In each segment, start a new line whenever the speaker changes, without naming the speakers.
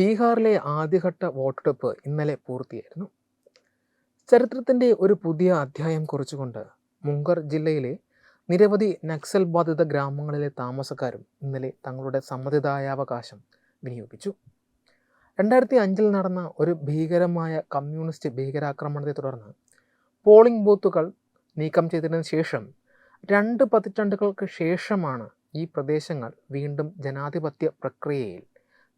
ബീഹാറിലെ ആദ്യഘട്ട വോട്ടെടുപ്പ് ഇന്നലെ പൂർത്തിയായിരുന്നു. ചരിത്രത്തിന്റെ ഒരു പുതിയ അധ്യായം കുറിച്ചുകൊണ്ട് മുങ്കർ ജില്ലയിലെ നിരവധി നക്സൽ ബാധിത ഗ്രാമങ്ങളിലെ താമസക്കാരും ഇന്നലെ തങ്ങളുടെ സമ്മതിദായാവകാശം വിനിയോഗിച്ചു. രണ്ടായിരത്തി അഞ്ചിൽ നടന്ന ഒരു ഭീകരമായ കമ്മ്യൂണിസ്റ്റ് ഭീകരാക്രമണത്തെ തുടർന്ന് പോളിംഗ് ബൂത്തുകൾ നീക്കം ചെയ്തതിനു ശേഷം രണ്ട് പതിറ്റാണ്ടുകൾക്ക് ശേഷമാണ് ഈ പ്രദേശങ്ങൾ വീണ്ടും ജനാധിപത്യ പ്രക്രിയയിൽ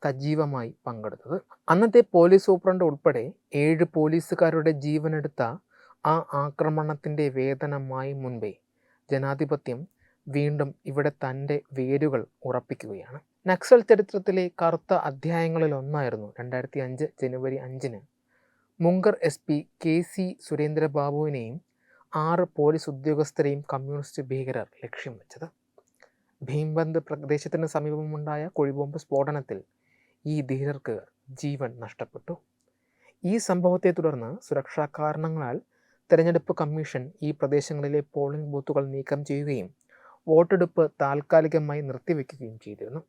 സജീവമായി പങ്കെടുത്തത്. അന്നത്തെ പോലീസ് സൂപ്രണ്ട് ഉൾപ്പെടെ ഏഴ് പോലീസുകാരുടെ ജീവനെടുത്ത ആ ആക്രമണത്തിന്റെ വേതനമായി മുൻപേ ജനാധിപത്യം വീണ്ടും ഇവിടെ തന്റെ വേരുകൾ ഉറപ്പിക്കുകയാണ്. നക്സൽ ചരിത്രത്തിലെ കറുത്ത അധ്യായങ്ങളിൽ ഒന്നായിരുന്നു രണ്ടായിരത്തി അഞ്ച് ജനുവരി അഞ്ചിന്. മുങ്കർ എസ് പി കെ സി സുരേന്ദ്രബാബുവിനെയും ആറ് പോലീസ് ഉദ്യോഗസ്ഥരെയും കമ്മ്യൂണിസ്റ്റ് ഭീകരർ ലക്ഷ്യം വെച്ചത്. ഭീംബന്ദ് പ്രദേശത്തിന് സമീപമുണ്ടായ കുഴിബോംബ് സ്ഫോടനത്തിൽ ഈ ധീരർക്ക് ജീവൻ നഷ്ടപ്പെട്ടു. ഈ സംഭവത്തെ തുടർന്ന് സുരക്ഷാ കാരണങ്ങളാൽ തെരഞ്ഞെടുപ്പ് കമ്മീഷൻ ഈ പ്രദേശങ്ങളിലെ പോളിംഗ് ബൂത്തുകൾ നീക്കം ചെയ്യുകയും വോട്ടെടുപ്പ് താൽക്കാലികമായി നിർത്തിവെക്കുകയും ചെയ്തിരുന്നു.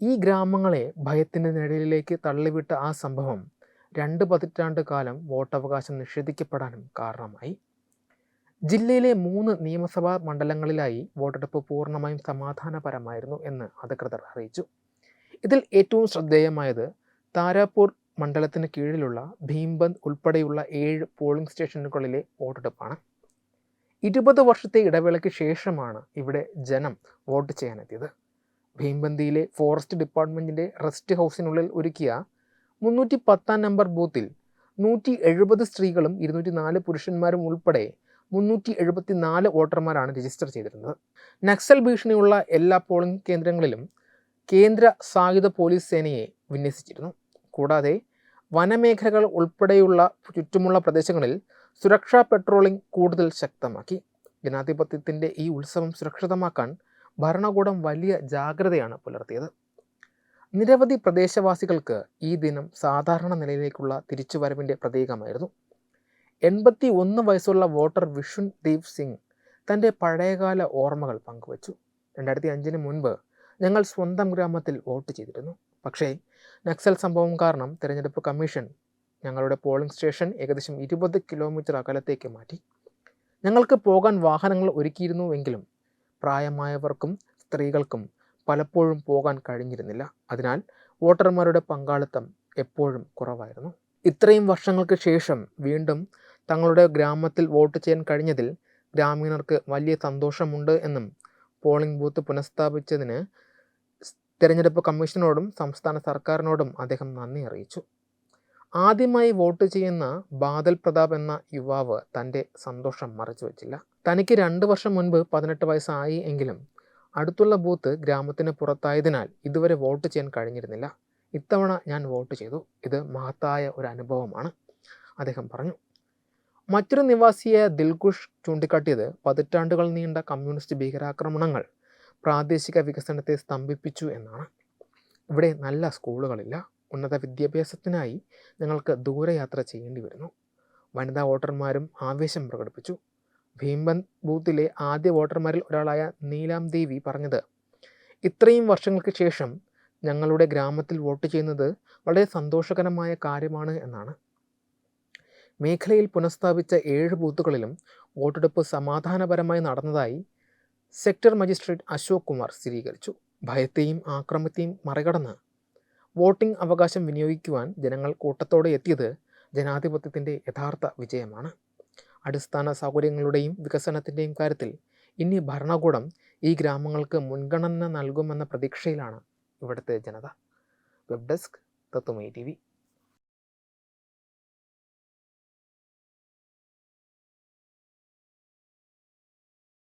ഈ ഗ്രാമങ്ങളെ ഭയത്തിന്റെ നിഴലിലേക്ക് തള്ളിവിട്ട ആ സംഭവം രണ്ട് പതിറ്റാണ്ട് കാലം വോട്ടവകാശം നിഷേധിക്കപ്പെടാനും കാരണമായി. ജില്ലയിലെ മൂന്ന് നിയമസഭാ മണ്ഡലങ്ങളിലായി വോട്ടെടുപ്പ് പൂർണമായും സമാധാനപരമായിരുന്നു എന്ന് അധികൃതർ അറിയിച്ചു. ഇതിൽ ഏറ്റവും ശ്രദ്ധേയമായത് താരാപൂർ മണ്ഡലത്തിന് കീഴിലുള്ള ഭീംബന്ദ് ഉൾപ്പെടെയുള്ള ഏഴ് പോളിംഗ് സ്റ്റേഷനുകളിലെ വോട്ടെടുപ്പാണ്. ഇരുപത് വർഷത്തെ ഇടവേളയ്ക്ക് ശേഷമാണ് ഇവിടെ ജനം വോട്ട് ചെയ്യാനെത്തിയത്. ഭീംബന്തിയിലെ ഫോറസ്റ്റ് ഡിപ്പാർട്ട്മെന്റിന്റെ റെസ്റ്റ് ഹൗസിനുള്ളിൽ ഒരുക്കിയ മുന്നൂറ്റി പത്താം നമ്പർ ബൂത്തിൽ നൂറ്റി എഴുപത് സ്ത്രീകളും ഇരുന്നൂറ്റി നാല് പുരുഷന്മാരും ഉൾപ്പെടെ മുന്നൂറ്റി എഴുപത്തി നാല് വോട്ടർമാരാണ് രജിസ്റ്റർ ചെയ്തിരുന്നത്. നക്സൽ ഭീഷണിയുള്ള എല്ലാ പോളിംഗ് കേന്ദ്രങ്ങളിലും കേന്ദ്ര സായുധ പോലീസ് സേനയെ വിന്യസിച്ചിരുന്നു. കൂടാതെ വനമേഖലകൾ ഉൾപ്പെടെയുള്ള ചുറ്റുമുള്ള പ്രദേശങ്ങളിൽ സുരക്ഷാ പെട്രോളിംഗ് കൂടുതൽ ശക്തമാക്കി. ജനാധിപത്യത്തിന്റെ ഈ ഉത്സവം സുരക്ഷിതമാക്കാൻ ഭരണകൂടം വലിയ ജാഗ്രതയാണ് പുലർത്തിയത്. നിരവധി പ്രദേശവാസികൾക്ക് ഈ ദിനം സാധാരണ നിലയിലേക്കുള്ള തിരിച്ചുവരവിന്റെ പ്രതീകമായിരുന്നു. എൺപത്തി ഒന്ന് വയസ്സുള്ള വോട്ടർ വിഷുൻ ദീപ് സിംഗ് തന്റെ പഴയകാല ഓർമ്മകൾ പങ്കുവച്ചു. രണ്ടായിരത്തി അഞ്ചിന് മുൻപ് ഞങ്ങൾ സ്വന്തം ഗ്രാമത്തിൽ വോട്ട് ചെയ്തിരുന്നു. പക്ഷേ നക്സൽ സംഭവം കാരണം തിരഞ്ഞെടുപ്പ് കമ്മീഷൻ ഞങ്ങളുടെ പോളിംഗ് സ്റ്റേഷൻ ഏകദേശം ഇരുപത് കിലോമീറ്റർ അകലത്തേക്ക് മാറ്റി. ഞങ്ങൾക്ക് പോകാൻ വാഹനങ്ങൾ ഒരുക്കിയിരുന്നുവെങ്കിലും പ്രായമായവർക്കും സ്ത്രീകൾക്കും പലപ്പോഴും പോകാൻ കഴിഞ്ഞിരുന്നില്ല. അതിനാൽ വോട്ടർമാരുടെ പങ്കാളിത്തം എപ്പോഴും കുറവായിരുന്നു. ഇത്രയും വർഷങ്ങൾക്ക് ശേഷം വീണ്ടും തങ്ങളുടെ ഗ്രാമത്തിൽ വോട്ട് ചെയ്യാൻ കഴിഞ്ഞതിൽ ഗ്രാമീണർക്ക് വലിയ സന്തോഷമുണ്ട് എന്നും പോളിംഗ് ബൂത്ത് പുനഃസ്ഥാപിച്ചതിന് തിരഞ്ഞെടുപ്പ് കമ്മീഷനോടും സംസ്ഥാന സർക്കാരിനോടും അദ്ദേഹം നന്ദി അറിയിച്ചു. ആദ്യമായി വോട്ട് ചെയ്യുന്ന ബാദൽ പ്രതാപ് എന്ന യുവാവ് തന്റെ സന്തോഷം മറച്ചു വച്ചില്ല. തനിക്ക് രണ്ട് വർഷം മുൻപ് പതിനെട്ട് വയസ്സായി എങ്കിലും അടുത്തുള്ള ബൂത്ത് ഗ്രാമത്തിന് പുറത്തായതിനാൽ ഇതുവരെ വോട്ട് ചെയ്യാൻ കഴിഞ്ഞിരുന്നില്ല. ഇത്തവണ ഞാൻ വോട്ട് ചെയ്തു. ഇത് മഹത്തായ ഒരു അനുഭവമാണ്. അദ്ദേഹം പറഞ്ഞു മറ്റൊരു നിവാസിയായ ദിൽകുഷ് ചൂണ്ടിക്കാട്ടിയത് പതിറ്റാണ്ടുകൾ നീണ്ട കമ്മ്യൂണിസ്റ്റ് ഭീകരാക്രമണങ്ങൾ പ്രാദേശിക വികസനത്തെ സ്തംഭിപ്പിച്ചു എന്നാണ്. ഇവിടെ നല്ല സ്കൂളുകളില്ല. ഉന്നത വിദ്യാഭ്യാസത്തിനായി ഞങ്ങൾക്ക് ദൂരയാത്ര ചെയ്യേണ്ടി വരുന്നു. വനിതാ വോട്ടർമാരും ആവേശം പ്രകടിപ്പിച്ചു. ഭീമ്പൻ ബൂത്തിലെ ആദ്യ വോട്ടർമാരിൽ ഒരാളായ നീലാം ദേവി പറഞ്ഞത് ഇത്രയും വർഷങ്ങൾക്ക് ശേഷം ഞങ്ങളുടെ ഗ്രാമത്തിൽ വോട്ട് ചെയ്യുന്നത് വളരെ സന്തോഷകരമായ കാര്യമാണ് എന്നാണ്. മേഖലയിൽ പുനഃസ്ഥാപിച്ച ഏഴ് ബൂത്തുകളിലും വോട്ടെടുപ്പ് സമാധാനപരമായി നടന്നതായി സെക്ടർ മജിസ്ട്രേറ്റ് അശോക് കുമാർ സ്ഥിരീകരിച്ചു. ഭയത്തെയും ആക്രമത്തെയും മറികടന്ന് വോട്ടിംഗ് അവകാശം വിനിയോഗിക്കുവാൻ ജനങ്ങൾ കൂട്ടത്തോടെ എത്തിയത് ജനാധിപത്യത്തിന്റെ യഥാർത്ഥ വിജയമാണ്. അടിസ്ഥാന സൗകര്യങ്ങളുടെയും വികസനത്തിന്റെയും കാര്യത്തിൽ ഇനി ഭരണകൂടം ഈ ഗ്രാമങ്ങൾക്ക് മുൻഗണന നൽകുമെന്ന പ്രതീക്ഷയിലാണ് ഇവിടുത്തെ ജനത. വെബ് ഡെസ്ക് തത്തുമൈ ടി